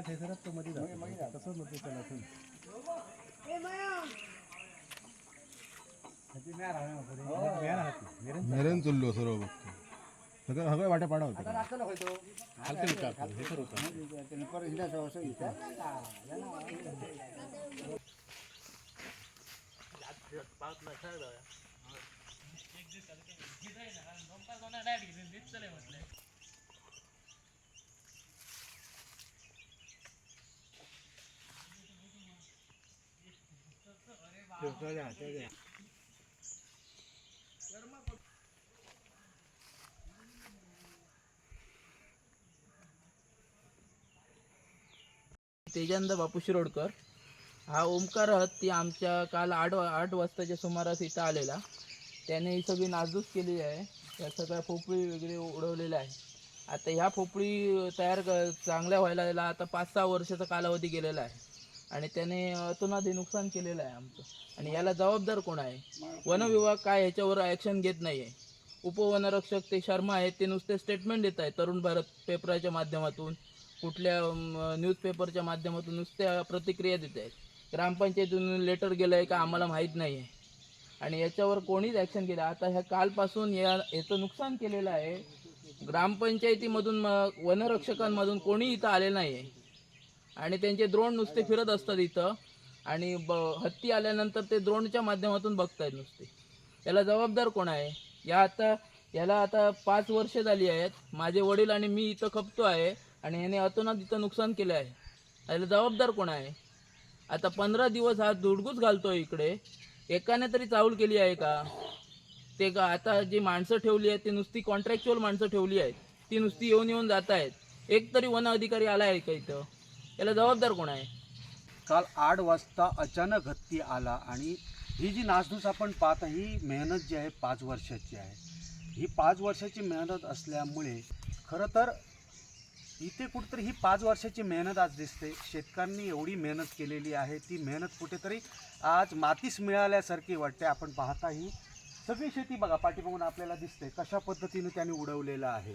काय थैसरच तो मध्ये जातो तसंच नको त्याला पण म्या राहत नाही. मेरेन मेरेन चुल्लो सर्व बघतो सगळं सगळं वाट्या पाडा होता खालचं विका आपलं, हे तर होतं. तेजानंद बापू शिरोडकर. हा ओमकार हत्ती आमच्या काल आठ आठ वाजताच्या सुमारास इथं आलेला. त्याने ही सगळी नासधूस केलेली आहे. त्या सगळ्या पोपळी वगैरे उडवलेल्या आहे आता ह्या पोपळी तयार चांगल्या व्हायला आता पाच सहा वर्षाचा कालावधी गेलेला आहे. आणि त्याने अतोनाधी नुकसान केलेलं आहे आमचं. आणि याला जबाबदार कोण आहे? वनविभाग काय ह्याच्यावर ॲक्शन घेत नाही आहे उपवनरक्षक ते शर्मा आहेत ते नुसते स्टेटमेंट देत आहेत. तरुण भारत पेपराच्या माध्यमातून कुठल्या न्यूजपेपरच्या माध्यमातून नुसत्या प्रतिक्रिया देत आहेत. ग्रामपंचायतीतून लेटर गेलं आहे का आम्हाला माहीत नाही आहे आणि याच्यावर कोणीच ॲक्शन केलं आता ह्या कालपासून या याचं नुकसान केलेलं आहे. ग्रामपंचायतीमधून मग वनरक्षकांमधून कोणी इथं आले नाही आहे आणि त्यांचे द्रोण नुसते फिरत असतात इथं. आणि ब हत्ती आल्यानंतर ते द्रोणच्या माध्यमातून बघतायत नुसते. याला जबाबदार कोण आहे? या आता याला आता पाच वर्ष झाली आहेत. माझे वडील आणि मी इथं खपतो आहे. आणि याने अतोनात इथं नुकसान केलं आहे. याला जबाबदार कोण आहे? आता पंधरा दिवस हा धुडगूस घालतो इकडे. एकाने तरी चावल केली आहे का? ते का आता जी माणसं ठेवली आहेत ती नुसती कॉन्ट्रॅक्च्युअल माणसं ठेवली आहेत. ती नुसती येऊन येऊन जात आहेत एक तरी वन अधिकारी आला आहे का इथं? याला जबाबदार कोण आहे? काल आठ वाजता अचानक हत्ती आला आणि ही जी नासधूस आपण पाहता ही मेहनत जी आहे पाच वर्षाची आहे. ही पाच वर्षाची मेहनत असल्यामुळे खरं तर इथे कुठेतरी ही पाच वर्षाची मेहनत आज दिसते. शेतकऱ्यांनी एवढी मेहनत केलेली आहे ती मेहनत कुठेतरी आज मातीस मिळाल्यासारखी वाटते. आपण पाहता ही सगळी शेती बघा पाठीमागून आपल्याला दिसते कशा पद्धतीने त्यांनी उडवलेलं आहे.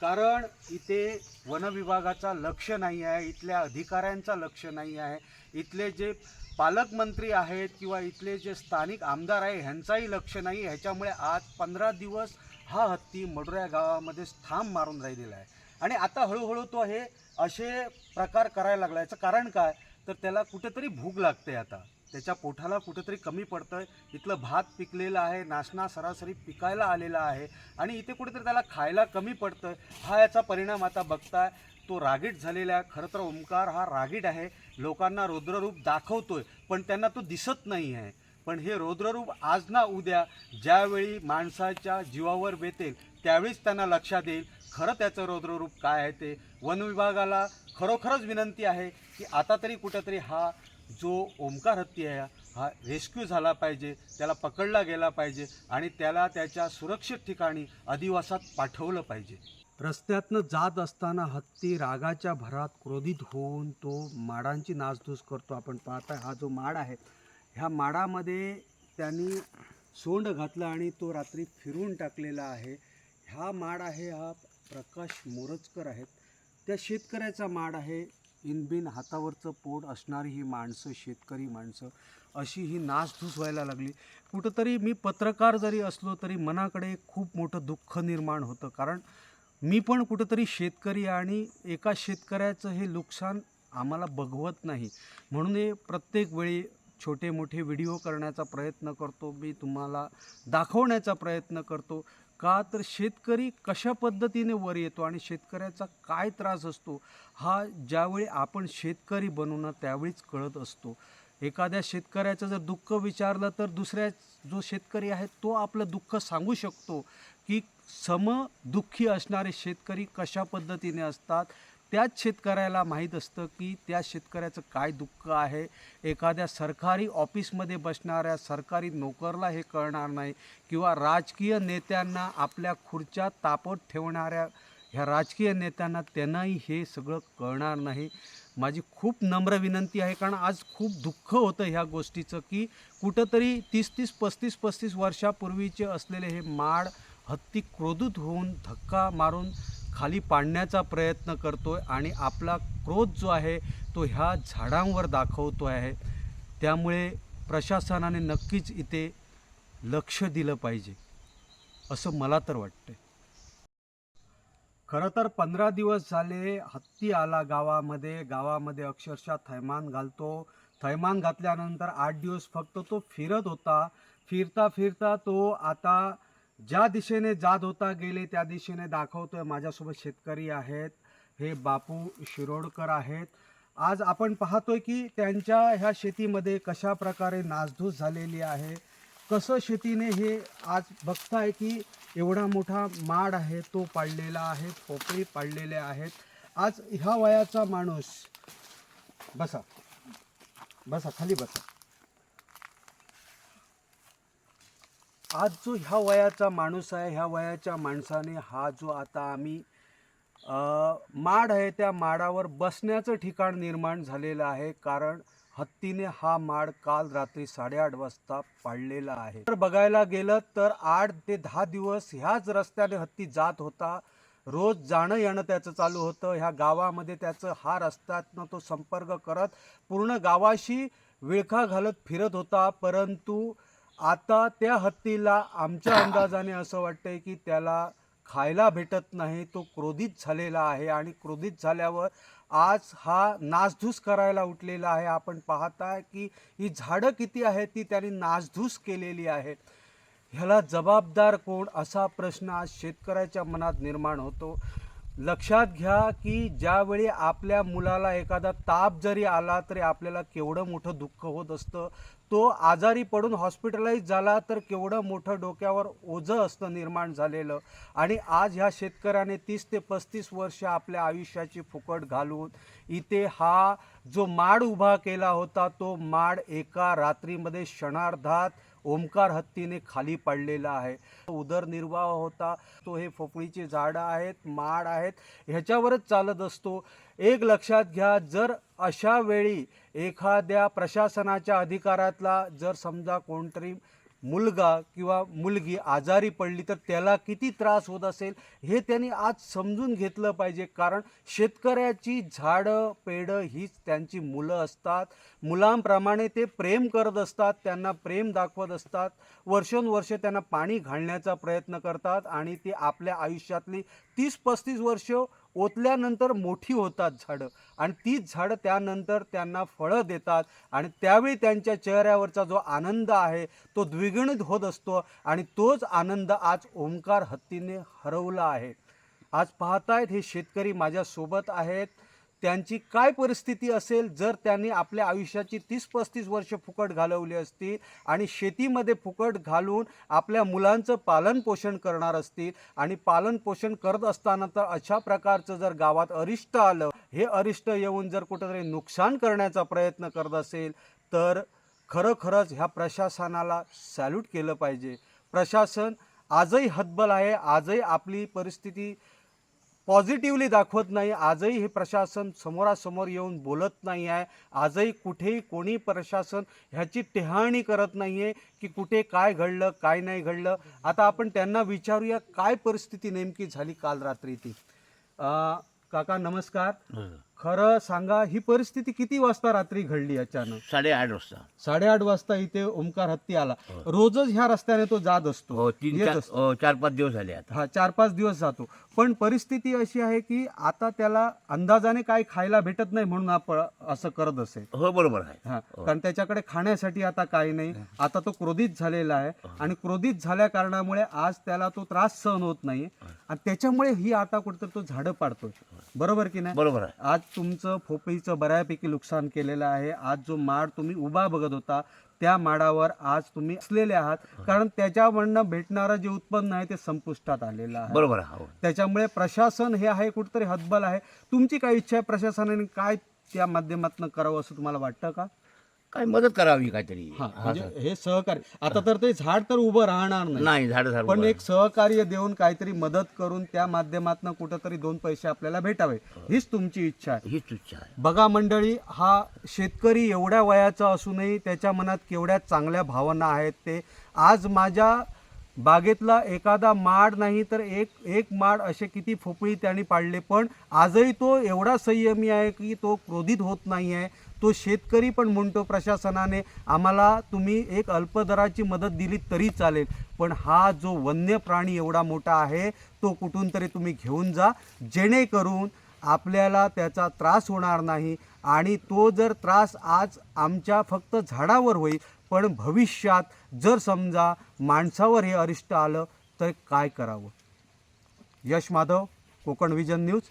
कारण इथे वनविभागाचा लक्ष नाही आहे इथल्या अधिकाऱ्यांचा लक्ष नाही आहे इथले जे पालकमंत्री आहेत किंवा इथले जे स्थानिक आमदार आहे ह्यांचाही लक्ष नाही. ह्याच्यामुळे आज पंधरा दिवस हा हत्ती मडुरा गावामध्ये थांब मारून राहिलेला आहे. आणि आता हळूहळू तो हे असे प्रकार करायला लागला. याचं कारण काय? तर त्याला कुठेतरी भूक लागते आता. त्याच्या पोटाला कुठंतरी कमी पडतं इथलं भात पिकलेलं आहे नाचना सरासरी पिकायला आलेला आहे आणि इथे कुठेतरी त्याला खायला कमी पडतं हा याचा परिणाम आता बघताय. तो रागीट झालेला आहे. खरं तर ओंकार हा रागीट आहे. लोकांना रौद्ररूप दाखवतोय पण त्यांना तो दिसत नाही आहे. पण हे रौद्ररूप आज ना उद्या ज्यावेळी माणसाच्या जीवावर बेतेल त्यावेळीच त्यांना लक्षात येईल. खरं त्याचं रौद्ररूप काय आहे ते. वनविभागाला खरोखरच विनंती आहे की आता तरी कुठेतरी हा जो ओमकार हत्ती आहे हा रेस्क्यू झाला पाहिजे त्याला पकडला गेला पाहिजे आणि त्याला त्याच्या सुरक्षित ठिकाणी अधिवासात पाठवलं पाहिजे. रस्त्यातनं जात असताना हत्ती रागाच्या भरात क्रोधित होऊन तो माडांची नासधूस करतो. आपण पाहताय हा जो माड आहे ह्या माडामध्ये त्यांनी सोंड घातलं आणि तो रात्री फिरून टाकलेला आहे. हा माड आहे हा प्रकाश मोरजकर आहेत. त्या शेतकऱ्याचा माड आहे. इनबिन हातावरचं पोट असणारी ही माणसं शेतकरी माणसं अशी ही नासधूस व्हायला लागली. कुठंतरी मी पत्रकार जरी असलो तरी मनाकडे खूप मोठं दुःख निर्माण होतं. कारण मी पण कुठंतरी शेतकरी आणि एका शेतकऱ्याचं हे नुकसान आम्हाला बघवत नाही. म्हणून हे प्रत्येक वेळी छोटे मोठे व्हिडिओ करण्याचा प्रयत्न करतो. मी तुम्हाला दाखवण्याचा प्रयत्न करतो. का तर शेतकरी कशा पद्धतीने वर येतो आणि शेतकऱ्याचा काय त्रास असतो हा ज्यावेळी आपण शेतकरी बनू ना त्यावेळीच कळत असतो. एखाद्या शेतकऱ्याचं जर दुःख विचारलं तर दुसऱ्या जो शेतकरी आहे तो आपलं दुःख सांगू शकतो की सम दुःखी असणारे शेतकरी कशा पद्धतीने असतात त्याच शेतकऱ्याला माहीत असतं की त्या शेतकऱ्याचं काय दुःख आहे? एखाद्या सरकारी ऑफिसमध्ये बसणाऱ्या सरकारी नोकरला हे कळणार नाही किंवा राजकीय नेत्यांना आपल्या खुर्च्या तापत ठेवणाऱ्या ह्या राजकीय नेत्यांना त्यांनाही हे सगळं कळणार नाही. माझी खूप नम्र विनंती आहे कारण आज खूप दुःख होतं ह्या गोष्टीचं की कुठंतरी तीस तीस पस्तीस पस्तीस वर्षापूर्वीचे असलेले हे माड हत्ती क्रोधित होऊन धक्का मारून खाली पाडण्याचा प्रयत्न करतोय आणि आपला क्रोध जो आहे तो ह्या झाडांवर दाखवतो आहे. त्यामुळे प्रशासनाने नक्कीच इथे लक्ष दिलं पाहिजे असं मला तर वाटतं खरं तर पंधरा दिवस झाले हत्ती आला गावामध्ये गावामध्ये अक्षरशः थैमान घालतो. थैमान घातल्यानंतर आठ दिवस फक्त तो फिरत होता. फिरता फिरता तो आता ज्या दिशेने जात होता गेले त्या दिशेने दाखवतोय. माझ्यासोबत शेतकरी आहेत. हे बापू शिरोडकर आहेत. आज आपण पाहतोय की त्यांच्या ह्या शेतीमध्ये कशा प्रकारे नासधूस झालेली आहे. कसं शेतीने हे आज बघताय की एवढा मोठा माड आहे तो पाडलेला आहे पोपळी पाडलेले आहेत. आज ह्या वयाचा माणूस बसा बसा खाली बसा. आज जो ह्या वयाचा माणूस आहे ह्या वयाच्या माणसाने हा जो आता आम्ही माड आहे त्या माडावर बसण्याचं ठिकाण निर्माण झालेलं आहे. कारण हत्तीने हा माड काल रात्री साडेआठ वाजता पाडलेला आहे. तर बघायला गेलं तर आठ ते दहा दिवस ह्याच रस्त्याने हत्ती जात होता. रोज जाणं येणं त्याचं चालू होतं. ह्या गावामध्ये त्याचं हा रस्त्यातनं तो संपर्क करत पूर्ण गावाशी विळखा घालत फिरत होता. परंतु आता त्या हत्तीला आमच्या अंदाजाने असं वाटतंय की त्याला खायला भेटत नाही तो क्रोधित झालेला आहे आणि क्रोधित झाल्यावर आज हा नासधूस करायला उठलेला आहे. आपण पाहताय की ही झाडं किती आहेत ती त्यांनी नासधूस केलेली आहेत. ह्याला जबाबदार कोण? असा प्रश्न आज शेतकऱ्याच्या मनात निर्माण होतो. लक्षात घ्या की ज्यावेळी आपल्या मुलाला एखादा ताप जरी आला तरी आपल्याला केवढं मोठं दुःख होत असतं. तो आजारी पडून हॉस्पिटलाइज झाला तर केवढं मोठं डोक्यावर ओझं असतं निर्माण झालेलं. आणि आज ह्या शेतकऱ्याने तीस ते पस्तीस वर्ष आपल्या आयुष्याची फुकट घालून इथे हा जो माड उभा केला होता तो माड एका रात्रीमध्ये क्षणार्धात ओंकार हत्तीने खाली पडलेला आहे. उदरनिर्वाह होता. तो हे पोपळीचे झाडं आहेत माड आहेत ह्याच्यावरच चालत असतो. एक लक्षात घ्या जर अशा वेळी एखाद्या प्रशासनाच्या अधिकारातला जर समजा कोणतरी मुलगा किंवा मुलगी आजारी पडली तर त्याला किती त्रास होत असेल हे त्यांनी आज समजून घेतलं पाहिजे. कारण शेतकऱ्याची झाडं पेडं हीच त्यांची मुलं असतात. मुलांप्रमाणे ते प्रेम करत असतात त्यांना प्रेम दाखवत असतात. वर्षोनवर्ष त्यांना पाणी घालण्याचा प्रयत्न करतात आणि ते आपल्या आयुष्यातली तीस पस्तीस वर्ष ओतल्यानंतर मोठी होतात झाडं. आणि तीच झाडं त्यानंतर त्यांना फळं देतात. आणि त्यावेळी त्यांच्या चेहऱ्यावरचा जो आनंद आहे तो द्विगुणित होत असतो. आणि तोच आनंद आज ओंकार हत्तीने हरवला आहे. आज पाहतायत हे शेतकरी माझ्यासोबत आहेत. त्यांची काय परिस्थिती असेल जर त्यांनी आपल्या आयुष्याची तीस पस्तीस वर्ष फुकट घालवली असती आणि शेतीमध्ये फुकट घालून आपल्या मुलांचं पालनपोषण करणार असतील आणि पालनपोषण करत असताना तर अशा प्रकारचं जर गावात अरिष्ट आलं हे अरिष्ट येऊन जर कुठंतरी नुकसान करण्याचा प्रयत्न करत असेल तर खरोखरच ह्या प्रशासनाला सॅल्यूट केलं पाहिजे. प्रशासन आजही हतबल आहे आजही आपली परिस्थिती पॉझिटिव्हली दाखवत नाही. आजही हे प्रशासन समोरासमोर येऊन बोलत नाही आहे. आजही कुठेही कोणी प्रशासन ह्याची टेहाळणी करत नाही आहे की कुठे काय घडलं काय नाही घडलं. आता आपण त्यांना विचारूया काय परिस्थिती नेमकी झाली काल रात्री ती काका नमस्कार. खरं सांगा ही परिस्थिती किती वाजता रात्री घडली अचानक? साडेआठ वाजता. साडेआठ वाजता इथे ओंकार हत्ती आला. रोजच ह्या रस्त्याने तो जात असतो. हो तीन येत चार असतो. हो, चार पाच दिवस झाले आता. हा चार पाच दिवस जातो. पण परिस्थिती अशी आहे की आता त्याला अंदाजाने काय खायला भेटत नाही म्हणून आपण असं करत असेल हो बरोबर आहे. हा कारण त्याच्याकडे खाण्यासाठी आता काही नाही. आता तो क्रोधित झालेला आहे आणि क्रोधित झाल्या कारणामुळे आज त्याला तो त्रास सहन होत नाही. आणि त्याच्यामुळे ही आता कुठेतरी तो झाडं पाडतोय. बरोबर की नाही? बरोबर आहे. आज तुमचं फोपळीचं बऱ्यापैकी नुकसान केलेलं आहे. आज जो माड तुम्ही उभा बघत होता त्या माडावर आज तुम्ही असलेले आहात. कारण त्याच्यावरनं भेटणारं जे उत्पन्न आहे ते संपुष्टात आलेलं आहे. बरोबर हो. त्याच्यामुळे प्रशासन हे आहे कुठेतरी हतबल आहे. तुमची काय इच्छा आहे प्रशासनाने काय त्या माध्यमातून करावं असं तुम्हाला वाटतं का? काय मदत करावी काहीतरी. हा म्हणजे हे सहकार्य. आता तर ते झाड तर उभं राहणार नाही. नाही झाड झाड पण एक सहकार्य देऊन काहीतरी मदत करून त्या माध्यमातून कुठंतरी दोन पैसे आपल्याला भेटावे. हीच तुमची इच्छा आहे. हीच इच्छा आहे. बघा मंडळी हा शेतकरी एवढ्या वयाचा असूनही त्याच्या मनात केवढ्या चांगल्या भावना आहेत ते. आज माझ्या बागेतला एखादा माड नाही तर एक एक माड असे किती फोपळी त्यांनी पाडले पण आजही तो एवढा संयमी आहे की तो क्रोधित होत नाही आहे तो शेतकरी पण म्हणतो प्रशासनाने आम्हाला तुम्ही एक अल्पदराची मदत दिली तरी चालेल पण हा जो वन्य प्राणी एवढा मोठा आहे तो कुठून तरी तुम्ही घेऊन जा जेणेकरून आपल्याला त्याचा त्रास होणार नाही आणि तो जर त्रास आज आमच्या फक्त झाडावर होईल पण भविष्यात जर समजा माणसावर हे अरिष्ट आलं तर काय करावं? Yash Madhav Konkan vision news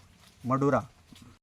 Madura.